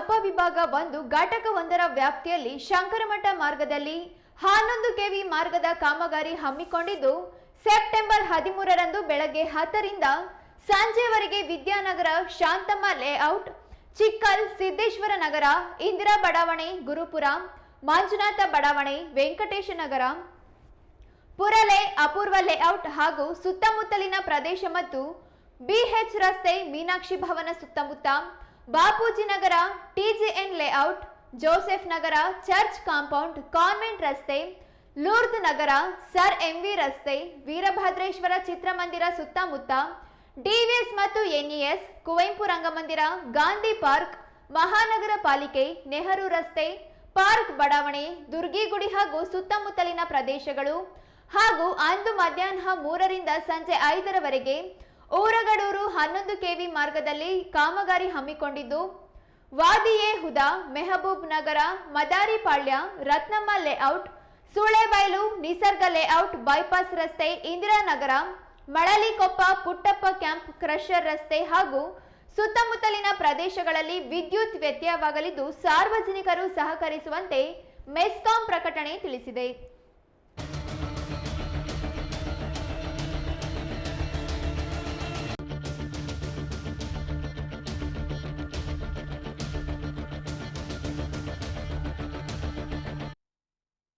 ಉಪವಿಭಾಗ ಒಂದು ಘಟಕ ಒಂದರ ವ್ಯಾಪ್ತಿಯಲ್ಲಿ ಶಂಕರಮಠ ಮಾರ್ಗದಲ್ಲಿ ಹನ್ನೊಂದು ಕೆವಿ ಮಾರ್ಗದ ಕಾಮಗಾರಿ ಹಮ್ಮಿಕೊಂಡಿದ್ದು, ಸೆಪ್ಟೆಂಬರ್ ಹದಿಮೂರರಂದು ಬೆಳಗ್ಗೆ ಹತ್ತರಿಂದ ಸಂಜೆವರೆಗೆ ವಿದ್ಯಾನಗರ ಶಾಂತಮ್ಮ ಲೇಔಟ್, ಚಿಕ್ಕಲ್ ಸಿದ್ದೇಶ್ವರ ನಗರ, ಇಂದಿರಾ ಬಡಾವಣೆ, ಗುರುಪುರ, ಮಂಜುನಾಥ ಬಡಾವಣೆ, ವೆಂಕಟೇಶ ನಗರ, ಪುರಲೆ ಅಪೂರ್ವ ಲೇಔಟ್ ಹಾಗೂ ಸುತ್ತಮುತ್ತಲಿನ ಪ್ರದೇಶ ಮತ್ತು ಬಿಎಚ್ ರಸ್ತೆ ಮೀನಾಕ್ಷಿ ಭವನ ಸುತ್ತಮುತ್ತ Bapuji Nagar, TGN layout, Joseph Nagar, church compound, convent ರಸ್ತೆ, ಲೂರ್ದ್ ನಗರ, ಸರ್ ಎಂವಿ ರಸ್ತೆ, ವೀರಭದ್ರೇಶ್ವರ ಚಿತ್ರಮಂದಿರ ಸುತ್ತಮುತ್ತ, ಡಿವಿಎಸ್ ಮತ್ತು ಎನ್ಇಎಸ್, ಕುವೆಂಪು ರಂಗಮಂದಿರ, ಗಾಂಧಿ ಪಾರ್ಕ್, ಮಹಾನಗರ ಪಾಲಿಕೆ, ನೆಹರು ರಸ್ತೆ, ಪಾರ್ಕ್ ಬಡಾವಣೆ, ದುರ್ಗಿಗುಡಿ ಹಾಗೂ ಸುತ್ತಮುತ್ತಲಿನ ಪ್ರದೇಶಗಳು ಹಾಗೂ ಅಂದು ಮಧ್ಯಾಹ್ನ ಮೂರರಿಂದ ಸಂಜೆ ಐದರವರೆಗೆ ಊರಗಡೂರು ಹನ್ನೊಂದು ಕೆವಿ ಮಾರ್ಗದಲ್ಲಿ ಕಾಮಗಾರಿ ಹಮ್ಮಿಕೊಂಡಿದ್ದು, Wadiye Huda, Mehboob Nagar Madaripalya Ratnamma layout, Sulebailu, Nisarga layout, bypass ರಸ್ತೆ, ಇಂದಿರಾನಗರ, ಮಳಲಿಕೊಪ್ಪ, ಪುಟ್ಟಪ್ಪ ಕ್ಯಾಂಪ್, ಕ್ರಷರ್ ರಸ್ತೆ ಹಾಗೂ ಸುತ್ತಮುತ್ತಲಿನ ಪ್ರದೇಶಗಳಲ್ಲಿ ವಿದ್ಯುತ್ ವ್ಯತ್ಯಯವಾಗಲಿದ್ದು, ಸಾರ್ವಜನಿಕರು ಸಹಕರಿಸುವಂತೆ ಮೆಸ್ಕಾಂ ಪ್ರಕಟಣೆ ತಿಳಿಸಿದೆ.